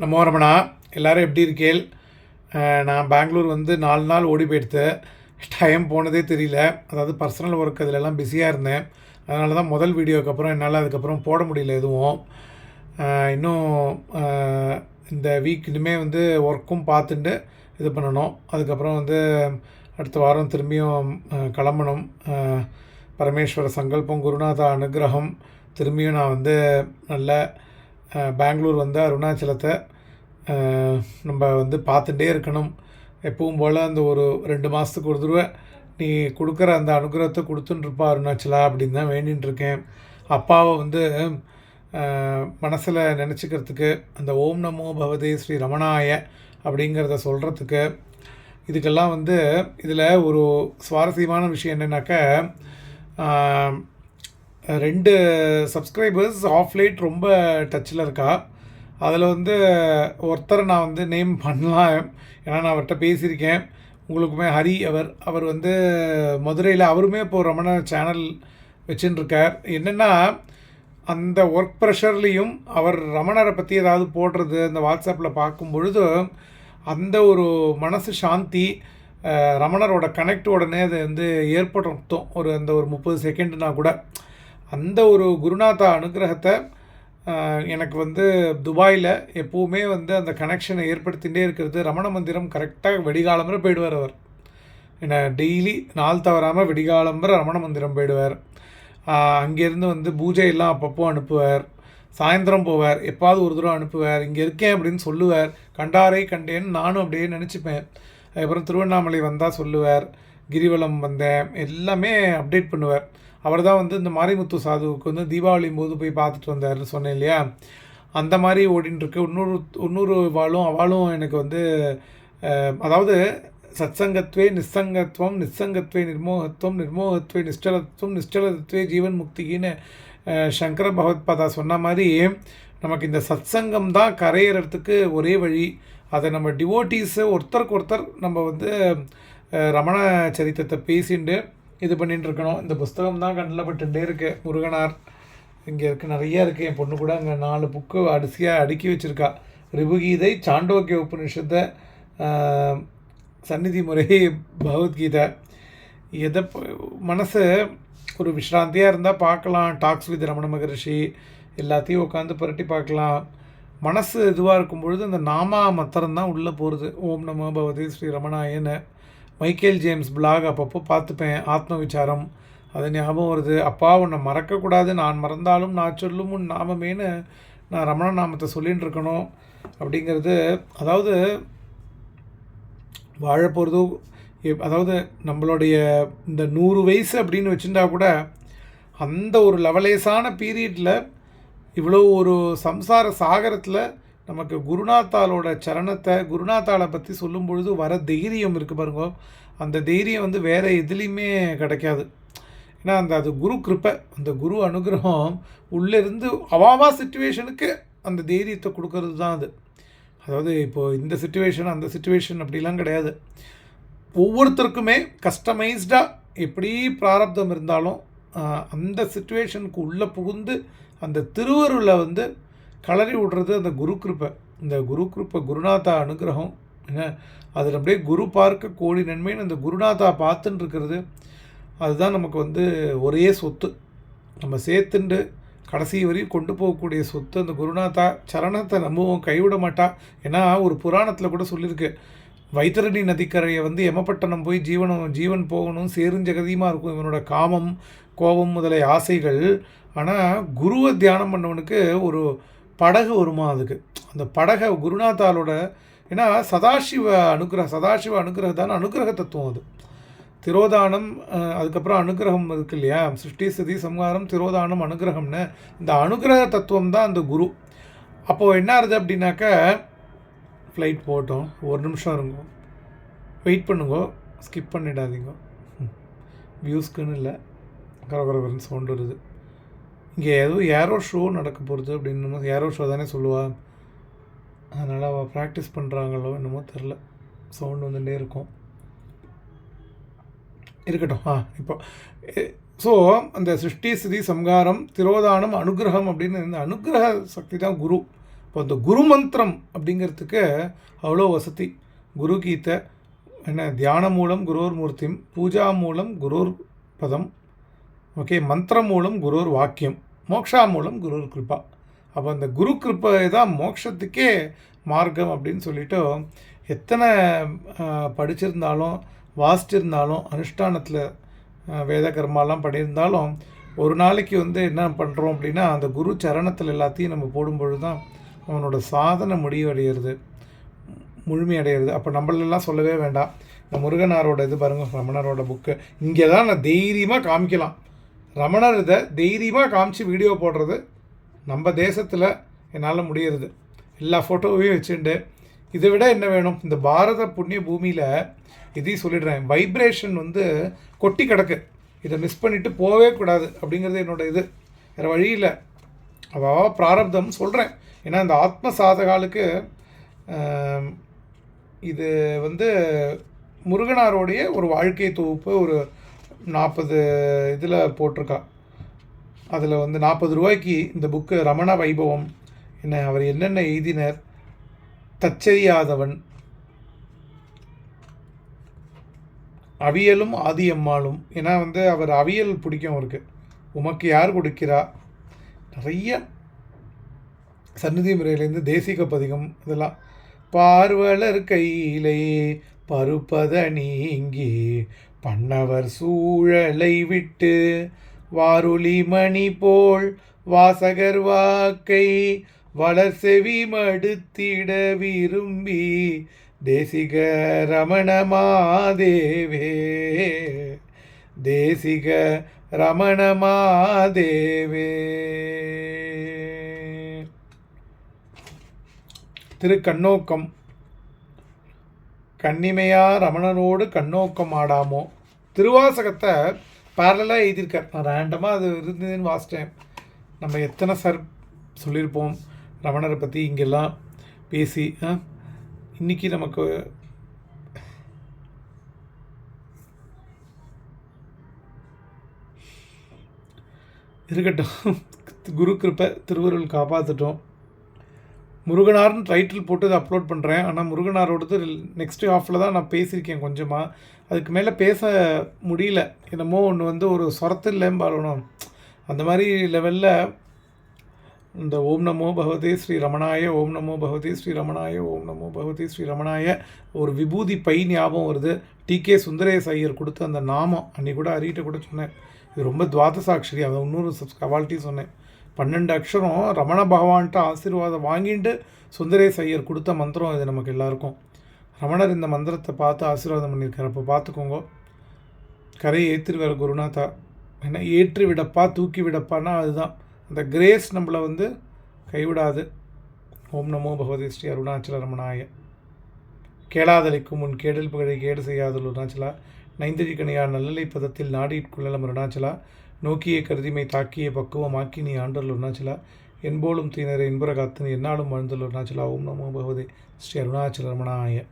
நமோ ரமணா எல்லாரும் எப்படி இருக்கேள்? நான் பெங்களூர் வந்து நாலு நாள் ஓடி போயிடுத்து. டைம் போனதே தெரியல. அதாவது பர்சனல் ஒர்க் அதிலெல்லாம் பிஸியாக இருந்தேன். அதனால தான் முதல் வீடியோக்கு அப்புறம் என்னால் அதுக்கப்புறம் போட முடியல எதுவும். இன்னும் இந்த வீக் இனிமேல் வந்து ஒர்க்கும் பார்த்துட்டு இது பண்ணணும். அதுக்கப்புறம் வந்து அடுத்த வாரம் திரும்பியும் கிளம்பணும். பரமேஸ்வர சங்கல்பம் குருநாத அனுகிரகம் திரும்பியும் நான் வந்து நல்ல பெங்களூர் வந்து அருணாச்சலத்தை நம்ம வந்து பார்த்துட்டே இருக்கணும். எப்பவும் போல் அந்த ஒரு ரெண்டு மாதத்துக்கு ஒரு தடவை நீ கொடுக்குற அந்த அனுகிரகத்தை கொடுத்துட்டுருப்பா அருணாச்சலா அப்படின்னு தான் வேண்டின்ட்டுருக்கேன் அப்பாவை வந்து மனசில் நினச்சிக்கிறதுக்கு அந்த ஓம் நமோ பவதே ஸ்ரீ ரமணாய அப்படிங்கிறத சொல்கிறதுக்கு இதுக்கெல்லாம் வந்து இதில் ஒரு சுவாரஸ்யமான விஷயம் என்னென்னாக்க ரெண்டு சப்ஸ்கிரைபர்ஸ் ஆஃப் லைட் ரொம்ப டச்சில் இருக்கா. அதில் வந்து ஒருத்தரை நான் வந்து நேம் பண்ணலாம். ஏன்னா நான் அவர்கிட்ட பேசியிருக்கேன். உங்களுக்குமே ஹரி அவர் அவர் வந்து மதுரையில் அவருமே இப்போ ரமண சேனல் வச்சுன்னுருக்கார் என்னென்னா அந்த ஒர்க் ப்ரெஷர்லேயும் அவர் ரமணரை பற்றி ஏதாவது போடுறது அந்த வாட்ஸ்அப்பில் பார்க்கும் பொழுது அந்த ஒரு மனசு சாந்தி ரமணரோட கனெக்ட் உடனே அது வந்து ஏற்படுத்தும் ஒரு அந்த ஒரு முப்பது செகண்டுனா கூட. அந்த ஒரு குருநாதா அனுகிரகத்தை எனக்கு வந்து துபாயில் எப்போவுமே வந்து அந்த கனெக்ஷனை ஏற்படுத்திகிட்டே இருக்கிறது ரமண மந்திரம் கரெக்டாக வெடிகாலம்பர போயிடுவார் அவர். என்ன டெய்லி நாள் தவறாமல் விடிகாலம்பர ரமண மந்திரம் போயிடுவார். அங்கேருந்து வந்து பூஜை எல்லாம் அப்பப்போ அனுப்புவார். சாயந்தரம் போவார். எப்பாவது ஒரு தூரம் அனுப்புவார். இங்கே இருக்கேன் அப்படின்னு சொல்லுவார். கண்டாரை கண்டேன்னு நானும் அப்படியே நினச்சிப்பேன். அதுக்கப்புறம் திருவண்ணாமலை வந்தால் சொல்லுவார். கிரிவலம் வந்தேன் எல்லாமே அப்டேட் பண்ணுவார். அவர் தான் வந்து இந்த மாரிமுத்து சாதுவுக்கு வந்து தீபாவளி போது போய் பார்த்துட்டு வந்தார்னு சொன்னேன் இல்லையா? அந்த மாதிரி ஓடின்ட்டுருக்கு இன்னொரு இன்னொரு வாழும் அவளும் எனக்கு வந்து அதாவது சத்சங்கத்வே நிஸ்ஸங்கத்துவம் நிஸ்ஸங்கத்வே நிர்மோகத்துவம் நிர்மோகத்துவே நிஷ்டலத்துவம் நிஷ்டலத்துவே ஜீவன் முக்திகின்னு அஹ், சங்கர பகவத்பாதா சொன்ன மாதிரி நமக்கு இந்த சத்சங்கம் தான் கரையிறதுக்கு ஒரே வழி. அதை நம்ம டிவோட்டீஸு ஒருத்தருக்கு ஒருத்தர் நம்ம வந்து ரமண சரித்திரத்தை பேசிண்டு இது பண்ணிட்டுருக்கணும் இந்த புஸ்தகம் தான் கண்ணில் பட்டுட்டே இருக்கு. முருகனார் இங்கே இருக்குது நிறைய இருக்குது என் பொண்ணு கூட அங்கே நாலு புக்கு அடிசியாக அடுக்கி வச்சுருக்கா. ரிபுகீதை சாண்டோக்கிய உபநிஷத்தை சந்நிதி முறை பகவத்கீதை. எதை மனசு ஒரு விஷ்ராந்தியாக இருந்தால் பார்க்கலாம். டாக்ஸ் வித் ரமண மகரிஷி எல்லாத்தையும் உட்காந்து புரட்டி பார்க்கலாம். மனசு இதுவாக இருக்கும் பொழுது அந்த நாமா மத்திரம் தான் உள்ளே போகிறது ஓம் நமோ பகவதி ஸ்ரீ ரமணாயன்னு மைக்கேல் ஜேம்ஸ் பிளாக் அப்பப்போ பார்த்துப்பேன். ஆத்ம விசாரம் அது ஞாபகம் வருது. அப்பா உன்னை மறக்கக்கூடாது. நான் மறந்தாலும் நான் சொல்லும் உன் நாமமேன்னு நான் ரமண நாமத்தை சொல்லின்னு இருக்கணும் அப்படிங்கிறது. அதாவது வாழ போகிறதோ அதாவது நம்மளுடைய இந்த நூறு வயசு அப்படின்னு வச்சுருந்தா கூட அந்த ஒரு லெவலேஸான பீரியடில் இவ்வளோ ஒரு சம்சார சாகரத்தில் நமக்கு குருநாத்தாலோட சரணத்தை குருநாத்தாலை பற்றி சொல்லும் பொழுது வர தைரியம் இருக்குது பாருங்க. அந்த தைரியம் வந்து வேறு எதுலேயுமே கிடைக்காது. ஏன்னா அந்த அது குரு கிருப்பை அந்த குரு அனுகிரகம் உள்ளேருந்து அவாவா சுச்சுவேஷனுக்கு அந்த தைரியத்தை கொடுக்கறது தான் அது. அதாவது இப்போது இந்த சுச்சுவேஷன் அந்த சுச்சுவேஷன் அப்படிலாம் கிடையாது. ஒவ்வொருத்தருக்குமே கஸ்டமைஸ்டாக எப்படி பிராரப்தம் இருந்தாலும் அந்த சுச்சுவேஷனுக்கு உள்ளே புகுந்து அந்த திருவருளை வந்து கலரி விடுறது அந்த குரு கிருப்பை. இந்த குரு கிருப்பை குருநாதா அனுகிரகம். என்ன அதில் அப்படியே குரு பார்க்க கோடி நன்மைன்னு அந்த குருநாதா பார்த்துன்னு இருக்கிறது அதுதான் நமக்கு வந்து ஒரே சொத்து. நம்ம சேர்த்துண்டு கடைசி வரையும் கொண்டு போகக்கூடிய சொத்து அந்த குருநாதா சரணத்தை நம்பவும் கைவிட மாட்டா. ஏன்னா ஒரு புராணத்தில் கூட சொல்லியிருக்கு வைத்தரணி நதிக்கரையை வந்து எமப்பட்டணம் போய் ஜீவனம் ஜீவன் போகணும் சேருஞ்சகதியமாக இருக்கும் இவனோட காமம் கோபம் முதலிய ஆசைகள். ஆனால் குருவை தியானம் பண்ணவனுக்கு ஒரு படகு வருமா அதுக்கு? அந்த படகை குருநாதாலோட ஏன்னா சதாசிவ அனுகிரக சதாசிவ அனுகிரகத்தான அனுகிரக தத்துவம் அது. திரோதானம் அதுக்கப்புறம் அனுகிரகம் இருக்கு இல்லையா? சிருஷ்டி சதி சம்ஹாரம் திரோதானம் அனுகிரகம்னு இந்த அனுகிரக தத்துவம் தான் அந்த குரு. அப்போது என்ன ஆகுது அப்படின்னாக்க ஃப்ளைட் போகட்டும் ஒரு நிமிஷம் இருங்க. வெயிட் பண்ணுங்க. ஸ்கிப் பண்ணிடாதீங்க. வியூஸ்க்குன்னு இல்லை. கரகரகரன்னு சவுண்ட் வருது. இங்கே எதுவும் ஏரோ ஷோ நடக்க போகிறது அப்படின்னு ஏரோ ஷோ தானே சொல்லுவாள் அதனால் அவள் ப்ராக்டிஸ் பண்ணுறாங்களோ என்னமோ தெரில சவுண்ட் வந்துட்டே இருக்கும். இருக்கட்டும். ஆ இப்போ ஸோ அந்த சிருஷ்டி ஸ்திதி சம்ஹாரம் திரோதானம் அனுகிரகம் அப்படின்னு இந்த அனுகிரக சக்தி தான் குரு. இப்போ இந்த குரு மந்திரம் அப்படிங்கிறதுக்கு அவ்வளோ வசதி. குரு கீதை என்ன தியானம் மூலம் குரோர் மூர்த்தியும் பூஜா மூலம் குருர் பதம் ஓகே மந்திரம் மூலம் குரோர் வாக்கியம். மோக்ஷா மூலம் குரு கிருபா. அப்போ அந்த குரு கிருப்பை தான் மோட்சத்துக்கே மார்க்கம் அப்படின்னு சொல்லிட்டு எத்தனை படிச்சிருந்தாலும் வாசிச்சிருந்தாலும் அனுஷ்டானத்தில் வேத கர்மாலாம் பண்ணியிருந்தாலும் ஒரு நாளைக்கு வந்து என்ன பண்ணுறோம் அப்படின்னா அந்த குரு சரணத்தில் எல்லாத்தையும் நம்ம போடும்பொழுது தான் அவனோட சாதனை முடிவடைகிறது முழுமையடைகிறது அப்போ நம்மளெல்லாம் சொல்லவே வேண்டாம். இந்த முருகனாரோட இது பாருங்கள் ரமணரோட புக்கு இங்கே தான் நான் தைரியமாக காமிக்கலாம். ரமணர் இதை தைரியமாக காமிச்சு வீடியோ போடுறது நம்ம தேசத்தில் என்னால் முடியறது. எல்லா ஃபோட்டோவையும் வச்சுட்டு இதை விட என்ன வேணும்? இந்த பாரத புண்ணிய பூமியில் இதையும் சொல்லிடுறேன். வைப்ரேஷன் வந்து கொட்டி கிடக்கு. இதை மிஸ் பண்ணிவிட்டு போகவே கூடாது அப்படிங்கிறது என்னோட இது. வேறு வழியில் இல்லை. பிராரப்தம் சொல்கிறேன் ஏன்னா இந்த ஆத்ம சாதகாலுக்கு இது வந்து முருகனாரோடைய ஒரு வாழ்க்கை தொகுப்பு ஒரு நாற்பது இதில் போட்டிருக்கா. அதில் வந்து நாற்பது ரூபாய்க்கு இந்த புக்கு ரமண வைபவம். என்ன அவர் என்னென்ன எழுதினர்? தச்சரியாதவன் அவியலும் ஆதியம்மாளும். ஏன்னா வந்து அவர் அவியல் பிடிக்கும் அவருக்கு. உமக்கு யார் கொடுக்கிறா? நிறைய சந்நிதி முறையிலேருந்து தேசிக பதிகம் இதெல்லாம். பார்வலர் கையிலே பருப்பத நீங்கி பண்ணவர் சூழலை விட்டு வாருளி மணி போல் வாசகர் வாக்கை வளர் செவி மடுத்திட விரும்பி தேசிக ரமணமாதேவே தேசிக ரமணமாதேவே திருக்கண்ணோக்கம். கண்ணிமையா ரமணனோடு கண்ணோக்கம் ஆடாமோ? திருவாசகத்தை பேரலாக எழுதியிருக்கார். நான் ரேண்டமாக அது இருந்ததுன்னு வாசிட்டேன் நம்ம எத்தனை சார் சொல்லியிருப்போம். ரமணரை பற்றி இங்கெல்லாம் பேசி ஆ? இன்னைக்கு நமக்கு இருக்கட்டும். குரு கிருப்பை திருவருள் காப்பாற்றிட்டோம் முருகனார்னு டைட்டில் போட்டு அதை அப்லோட் பண்ணுறேன் ஆனால் முருகனாரோடது நெக்ஸ்ட் ஹாஃபில் தான் நான் பேசியிருக்கேன் கொஞ்சமாக அதுக்கு மேலே பேச முடியல. என்னமோ ஒன்று வந்து ஒரு சொரத்து இல்லைன்னு பாடணும் அந்த மாதிரி லெவலில் இந்த ஓம் நமோ பகவதே ஸ்ரீ ரமணாய ஓம் நமோ பகவதே ஸ்ரீ ரமணாய ஓம் நமோ பகவதே ஸ்ரீ ரமணாய ஒரு விபூதி பை ஞாபகம் வருது. டி கே சுந்தரேஸ் ஐயர் கொடுத்த அந்த நாமம். அன்றைக்கூட கூட அறிகிட்ட கூட சொன்னேன். இது ரொம்ப துவாதசாட்சரி. அதை இன்னொரு சப்ஸ் கவால்ட்டியும் சொன்னேன். பன்னெண்டு அக்ஷரம் ரமண பகவான்கிட்ட ஆசீர்வாதம் வாங்கிட்டு சுந்தரேஸ் ஐயர் கொடுத்த மந்திரம் இது நமக்கு எல்லாருக்கும். ரமணர் இந்த மந்திரத்தை பார்த்து ஆசீர்வாதம் பண்ணியிருக்கிறப்ப அப்போ பார்த்துக்கோங்க. கரையை ஏற்றிருவார் குருநாதா. ஏன்னா ஏற்றி விடப்பா தூக்கி விடப்பான்னா அதுதான். அந்த கிரேஸ் நம்மளை வந்து கைவிடாது. ஓம் நமோ பகவதி ஸ்ரீ அருணாச்சல ரமணாய. கேளாதலிக்கும் முன் கேடல் புகழை கேடு செய்யாதல் அருணாச்சலா. நைந்தழிக்கணையார் நல்லலை பதத்தில் நாடிட்கொள்ளலம் அருணாச்சலா. நோக்கிய கருதிமை தாக்கிய பக்குவமாக்கி நீ ஆண்டல் அருணாச்சலா. என்போலும் தீனரை என்புற காத்து என்னாலும் வாழ்ந்தல் அருணாச்சலா. ஓம் நமோ பகவதே. ஸ்ரீ அருணாச்சல ரமணாய.